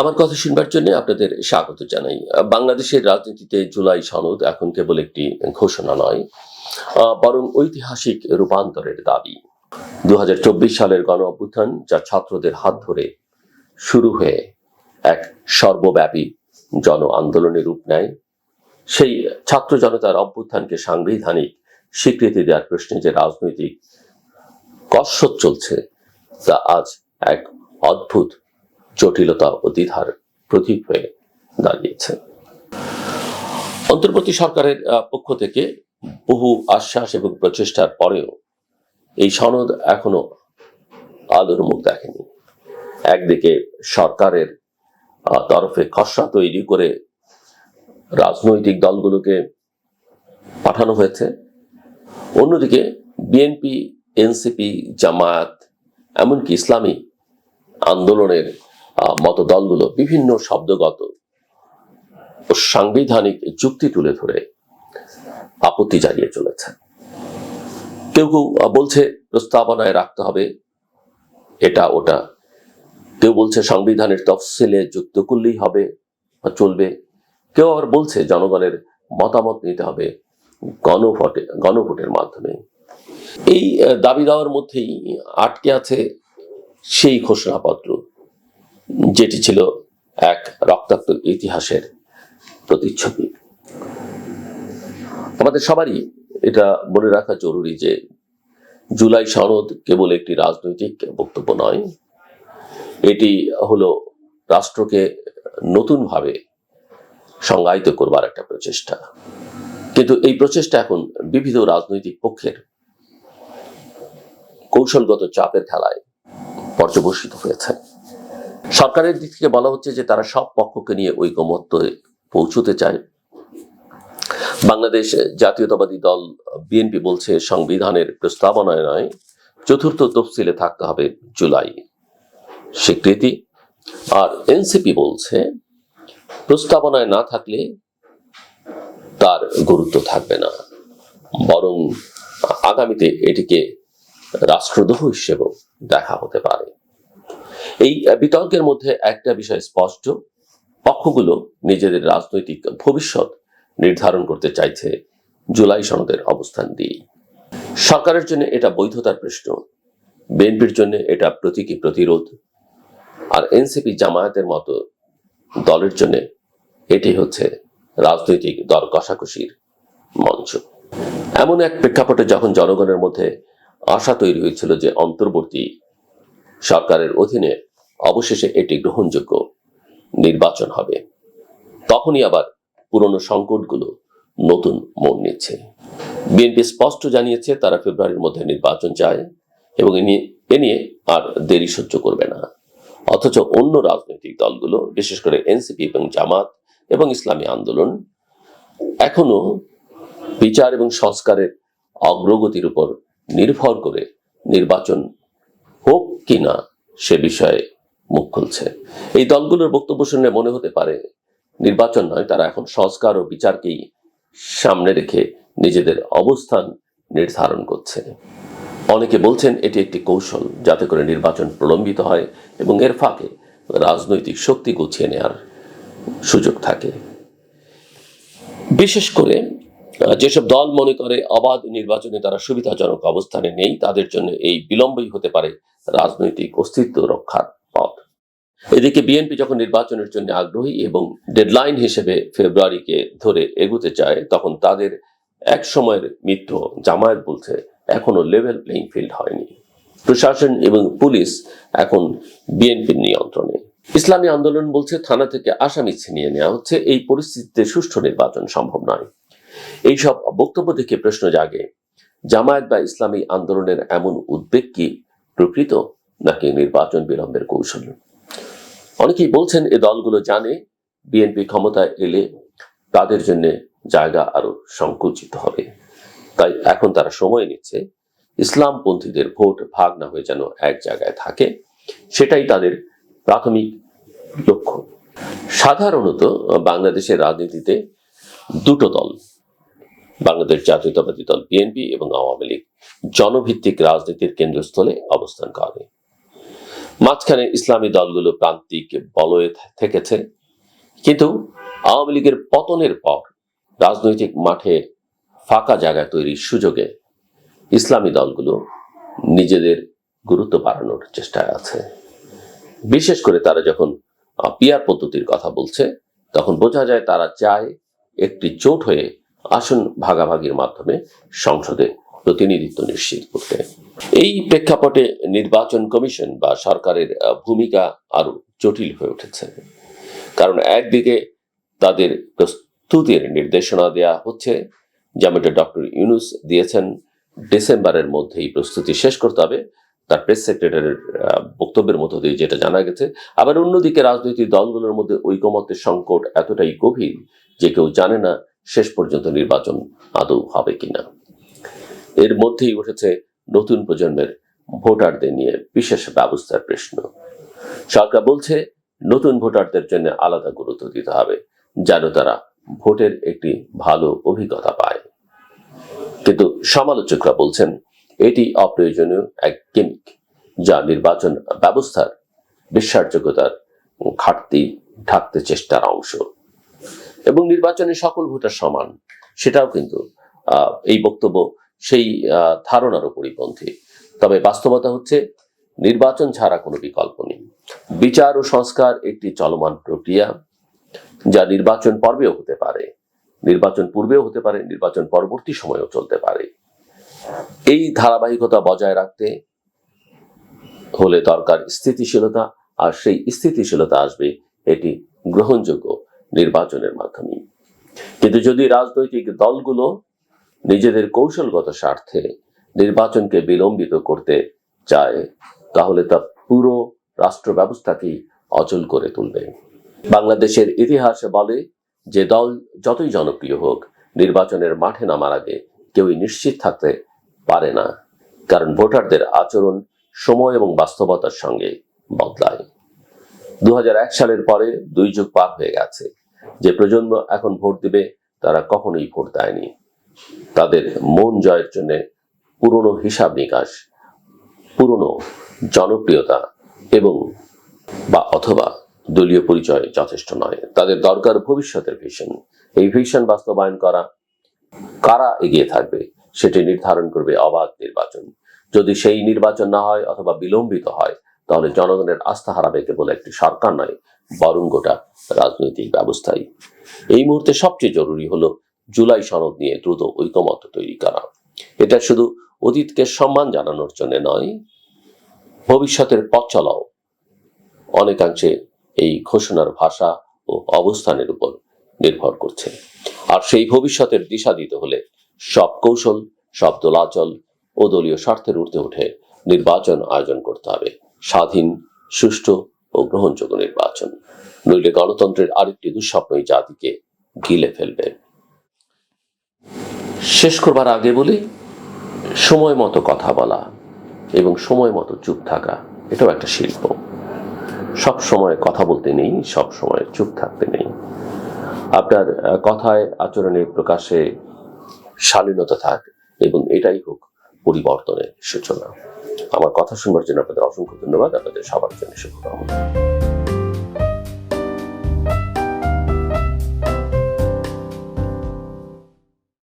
আমার কথা শুনবার জন্য আপনাদের স্বাগত জানাই। বাংলাদেশের রাজনীতিতে জুলাই সনদ এখন কেবল একটি ঘোষণা নয় বরং ঐতিহাসিক রূপান্তরের দাবি। দু হাজার চব্বিশ সালের গণ অভ্যুত্থান, যা ছাত্রদের হাত ধরে শুরু হয়ে এক সর্বব্যাপী জন আন্দোলনের রূপ নেয়, সেই ছাত্র জনতার অভ্যুত্থানকে সাংবিধানিক স্বীকৃতি দেওয়ার প্রশ্নে যে রাজনৈতিক কসরত চলছে, তা আজ এক অদ্ভুত জটিলতা ও দ্বিধার প্রতীক হয়ে দাঁড়িয়েছে। অন্তর্বর্তী সরকারের পক্ষ থেকে বহু আশ্বাস এবং প্রচেষ্টার পরেও এই সনদ এখনও আলোর মুখ দেখেনি। একদিকে সরকারের তরফে খসড়া তৈরি করে রাজনৈতিক দলগুলোকে পাঠানো হয়েছে। অন্যদিকে বিএনপি, এনসিপি, জামায়াত, এমনকি ইসলামী আন্দোলনের আহ, মতো দলগুলো বিভিন্ন শব্দগত ও সাংবিধানিক যুক্তি তুলে ধরে আপত্তি জানিয়ে চলেছে। কেউ কেউ বলছে প্রস্তাবনায় রাখতে হবে। এটা ওটা। কেউ বলছে সংবিধানের তফসিলে যুক্ত করলেই হবে বা চলবে। কেউ আবার বলছে জনগণের মতামত নিতে হবে গণভোটে গণভোটের মাধ্যমে। এই দাবি দেওয়ার মধ্যেই আটকে আছে সেই ঘোষণাপত্র। যেটি ছিল এক রক্তাক্ত ইতিহাসের প্রতিচ্ছবি। আমাদের সবারই এটা মনে রাখা জরুরি যে জুলাই সনদ কেবল একটি রাজনৈতিক বক্তব্য নয়, এটি হলো রাষ্ট্রকে নতুনভাবে সংজ্ঞায়িত করবার একটা প্রচেষ্টা। কিন্তু এই প্রচেষ্টা এখন বিবিধ রাজনৈতিক পক্ষের কৌশলগত চাপের খেলায় পর্যবসিত হয়েছে। সরকারের দিক থেকে বলা হচ্ছে যে তারা সব পক্ষকে নিয়ে ঐকমত্য পৌঁছতে চায়। বাংলাদেশ জাতীয়তাবাদী দল বিএনপি বলছে, সংবিধানের প্রস্তাবনায় নয়, চতুর্থ তফসিলে থাকতে হবে জুলাই স্বীকৃতি। আর এনসিপি বলছে, প্রস্তাবনায় না থাকলে তার গুরুত্ব থাকবে না। বরং আগামীতে এটিকে রাষ্ট্রদ্রোহ হিসেবেও দেখা হতে পারে। এই বিতর্কের মধ্যে একটা বিষয় স্পষ্ট। পক্ষগুলো নিজেদের রাজনৈতিক ভবিষ্যৎ নির্ধারণ করতে চাইছে জুলাই সনদের অবস্থান দিয়ে। সরকারের জন্য এটা বৈধতার প্রশ্ন। বিএনপির জন্য এটা প্রতীকী প্রতিরোধ। আর এনসিপি জামায়াতের মতো দলের জন্য এটি হচ্ছে রাজনৈতিক দর কষাকষির মঞ্চ। এমন এক প্রেক্ষাপটে যখন জনগণের মধ্যে আশা তৈরি হয়েছিল যে অন্তর্বর্তী সরকারের অধীনে অবশেষে এটি গ্রহণযোগ্য নির্বাচন হবে। তখনই আবার পুরনো সংকটগুলো নতুন মন নিচ্ছে। বিএনপি স্পষ্ট জানিয়েছে, তারা ফেব্রুয়ারির মধ্যে নির্বাচন চায় এবং এ নিয়ে আর দেরি সহ্য করবে না। অথচ অন্য রাজনৈতিক দলগুলো, বিশেষ করে এনসিপি এবং জামাত এবং ইসলামী আন্দোলন, এখনও বিচার এবং সংস্কারের অগ্রগতির উপর নির্ভর করে নির্বাচন হোক কি না সে বিষয়ে মুখ খুলছে। এই দলগুলোর বক্তব্য শুনলে মনে হতে পারে, নির্বাচন নয়, তারা এখন সংস্কার ও বিচারকেই সামনে রেখে নিজেদের অবস্থান নির্ধারণ করছে। অনেকে বলছেন এটি একটি কৌশল, যাতে করে নির্বাচন প্রলম্বিত হয় এবং এর ফাঁকে রাজনৈতিক শক্তি গুছিয়ে নেওয়ার সুযোগ থাকে। বিশেষ করে যেসব দল মনে করে অবাধ নির্বাচনে তারা সুবিধাজনক অবস্থানে নেই, তাদের জন্য এই বিলম্বই হতে পারে রাজনৈতিক অস্তিত্ব রক্ষার পথ এদিকে বিএনপি যখন নির্বাচনের জন্য আগ্রহী এবং ডেডলাইন হিসেবে ফেব্রুয়ারিকে ধরে এগুতে চায়, তখন তাদের এক সময়ের মিত্র জামায়াত বলছে, এখনও লেভেল প্লেইং ফিল্ড হয়নি। প্রশাসন এবং পুলিশ এখন বিএনপির নিয়ন্ত্রণে। ইসলামী আন্দোলন বলছে, থানা থেকে আসামি ছিনিয়ে নেওয়া হচ্ছে। এই পরিস্থিতিতে সুষ্ঠু নির্বাচন সম্ভব নয়। এইসব বক্তব্য থেকে প্রশ্ন জাগে, জামায়াত বা ইসলামী আন্দোলনের এমন উদ্বেগ কি প্রকৃত? নাকি নির্বাচন বিলম্বের কৌশল? অনেকেই বলছেন এ দলগুলো জানে বিএনপি ক্ষমতায় এলে তাদের জন্য জায়গা আরও সংকুচিত হবে। তাই এখন তারা সময় নিচ্ছে ইসলামপন্থীদের ভোট ভাগ না হয়ে যেন এক জায়গায় থাকে। সেটাই তাদের প্রাথমিক লক্ষ্য। সাধারণত বাংলাদেশের রাজনীতিতে দুটো দল, বাংলাদেশ জাতীয়তাবাদী দল বিএনপি এবং আওয়ামী লীগ, জনভিত্তিক রাজনীতির কেন্দ্রস্থলে অবস্থান করে। মাঝখানে ইসলামী দলগুলো প্রান্তিক বলয়ে থেকেছে। কিন্তু আওয়ামী লীগের পতনের পর রাজনৈতিক মাঠে ফাঁকা জায়গা তৈরির সুযোগে ইসলামী দলগুলো নিজেদের গুরুত্ব বাড়ানোর চেষ্টায় আছে। বিশেষ করে তারা যখন পিয়ার পদ্ধতির কথা বলছে, তখন বোঝা যায় তারা চায় একটি জোট হয়ে আসন ভাগাভাগির মাধ্যমে সংসদে প্রতিনিধিত্ব নিশ্চিত করতে। এই প্রেক্ষাপটে নির্বাচন কমিশন বা সরকারের ভূমিকা আরও জটিল হয়ে উঠেছে। কারণ একদিকে তাদের প্রস্তুতির নির্দেশনা দেয়া হচ্ছে যেমনটা ডক্টর ইউনুস দিয়েছেন, ডিসেম্বরের মধ্যেই প্রস্তুতি শেষ করতে হবে। তার প্রেস সেক্রেটারির বক্তব্যের মধ্য দিয়ে যেটা জানা গেছে। আবার অন্যদিকে রাজনৈতিক দলগুলোর মধ্যে ঐকমত্যের সংকট এতটাই গভীর যে কেউ জানে না শেষ পর্যন্ত নির্বাচন আদৌ হবে কিনা। এর মধ্যেই উঠেছে নতুন প্রজন্মের ভোটারদের নিয়ে বিশেষ ব্যবস্থার প্রশ্ন। সরকার বলছে নতুন ভোটারদের জন্য আলাদা গুরুত্ব দিতে হবে, যেন তারা ভোটের একটি ভালো অভিজ্ঞতা পায়। কিন্তু সমালোচকরা বলছেন এটি অপ্রয়োজনীয় এক গেমিক, যা নির্বাচন ব্যবস্থার বিশ্বাসযোগ্যতার ঘাটতি ঢাকতে চেষ্টার অংশ। এবং নির্বাচনে সকল ভোটার সমান, সেটাও কিন্তু এই বক্তব্য সেই ধারণারও পরিপন্থী তবে বাস্তবতা হচ্ছে, নির্বাচন ছাড়া কোনো বিকল্প নেই। বিচার ও সংস্কার একটি চলমান প্রক্রিয়া, যা নির্বাচন পর্বেও হতে পারে। নির্বাচন পূর্বেও হতে পারে, নির্বাচন পরবর্তী সময়েও চলতে পারে। এই ধারাবাহিকতা বজায় রাখতে হলে দরকার স্থিতিশীলতা, আর সেই স্থিতিশীলতা আসবে এটি গ্রহণযোগ্য নির্বাচনের মাধ্যমে কিন্তু যদি রাজনৈতিক দলগুলো নিজেদের কৌশলগত স্বার্থে নির্বাচনকে বিলম্বিত করতে চায়, তাহলে তা পুরো রাষ্ট্র ব্যবস্থাকেই অচল করে তুলবে। বাংলাদেশের ইতিহাস বলে যে দল যতই জনপ্রিয় হোক, নির্বাচনের মাঠে নামার আগে কেউই নিশ্চিত থাকতে পারে না, কারণ ভোটারদের আচরণ, সময় এবং বাস্তবতার সঙ্গে বদলায়। দু হাজার এক সালের পরে দুই যুগ পার হয়ে গেছে। যে প্রজন্ম এখন ভোট দিবে, তারা কখনোই ভোট দেয়নি। তাদের মন জয়ের জন্য পুরনো হিসাব নিকাশ, পুরনো জনপ্রিয়তা এবং বা অথবা দলীয় পরিচয় যথেষ্ট নয়। তাদের দরকার ভবিষ্যতের ভিশন এই ভিশন বাস্তবায়ন করা কারা এগিয়ে থাকবে সেটি নির্ধারণ করবে অবাধ নির্বাচন। যদি সেই নির্বাচন না হয় অথবা বিলম্বিত হয়, তাহলে জনগণের আস্থা হারাবে কেবল একটি সরকার নয়, বরং গোটা রাজনৈতিক ব্যবস্থাই। এই মুহূর্তে সবচেয়ে জরুরি হলো জুলাই সনদ নিয়ে দ্রুত ঐকমত্য তৈরি করা। এটা শুধু অতীতকে সম্মান জানানোর জন্য নয়, ভবিষ্যতের পথ চলাও। অনেকাংশে এই ঘোষণার ভাষা ও অবস্থানের উপর নির্ভর করছে। আর সেই ভবিষ্যতের দিশা দিতে হলে সব কৌশল, সব দোলাচল ও দলীয় স্বার্থের ঊর্ধ্বে উঠে নির্বাচন আয়োজন করতে হবে। স্বাধীন, সুষ্ঠু ও গ্রহণযোগ্য নির্বাচন। নইলে গণতন্ত্রের আরেকটি দুঃস্বপ্নই জাতিকে গিলে ফেলবে। শেষ করবার আগে বলি, সময় মতো কথা বলা এবং সময় মতো চুপ থাকা, এটাও একটা শিল্প। সব সময় কথা বলতে নেই, সব সময় চুপ থাকতে নেই। আপনার কথায় আচরণে প্রকাশে শালীনতা থাক এবং এটাই হোক পরিবর্তনের সূচনা। আমার কথা শুনবার জন্য আপনাদের অসংখ্য ধন্যবাদ, আপনাদের সবার জন্য শুভকামনা।